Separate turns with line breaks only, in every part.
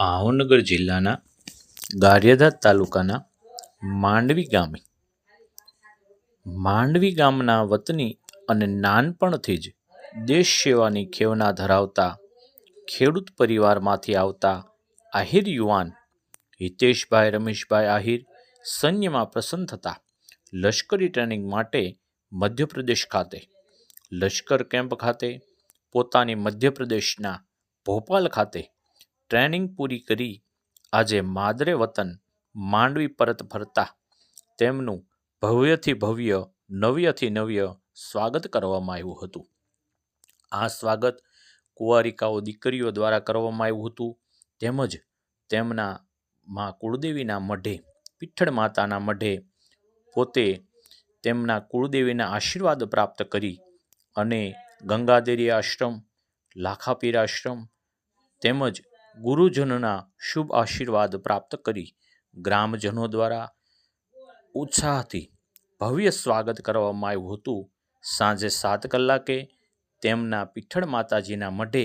ભાવનગર જિલ્લાના ગારિયાધાર તાલુકાના માંડવી ગામે. માંડવી ગામના વતની અને નાનપણથી જ દેશ સેવાની ખેવના ધરાવતા ખેડૂત પરિવારમાંથી આવતા આહિર યુવાન હિતેશભાઈ, રમેશભાઈ આહિર સૈન્યમાં પસંદ થતા લશ્કરી ટ્રેનિંગ માટે મધ્યપ્રદેશ ખાતે, લશ્કર કેમ્પ ખાતે, પોતાની મધ્યપ્રદેશના ભોપાલ ખાતે ટ્રેનિંગ પૂરી કરી આજે માદરે વતન માંડવી પરત ફરતા તેમનું ભવ્યથી ભવ્ય, નવ્યથી નવ્ય સ્વાગત કરવામાં આવ્યું હતું. આ સ્વાગત કુંવારિકાઓ દીકરીઓ દ્વારા કરવામાં આવ્યું હતું. તેમજ તેમના મા કુળદેવીના મઢે, પીઠળ માતાના મઢે પોતે તેમના કુળદેવીના આશીર્વાદ પ્રાપ્ત કરી અને ગંગાદેરી આશ્રમ, લાખાપીર આશ્રમ તેમજ ગુરુજનોના શુભ આશીર્વાદ પ્રાપ્ત કરી ગ્રામજનો દ્વારા ઉત્સાહથી ભવ્ય સ્વાગત કરવામાં આવ્યું હતું. સાંજે સાત કલાકે તેમના પીઠળ માતાજીના મઢે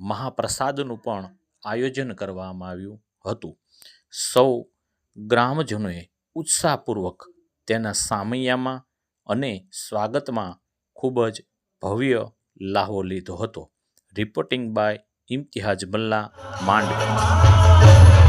મહાપ્રસાદનું પણ આયોજન કરવામાં આવ્યું હતું. સૌ ગ્રામજનોએ ઉત્સાહપૂર્વક તેના સામૈયામાં અને સ્વાગતમાં ખૂબ જ ભવ્ય લાહો લીધો હતો. Reporting by Imtihaj Malla Mandvi.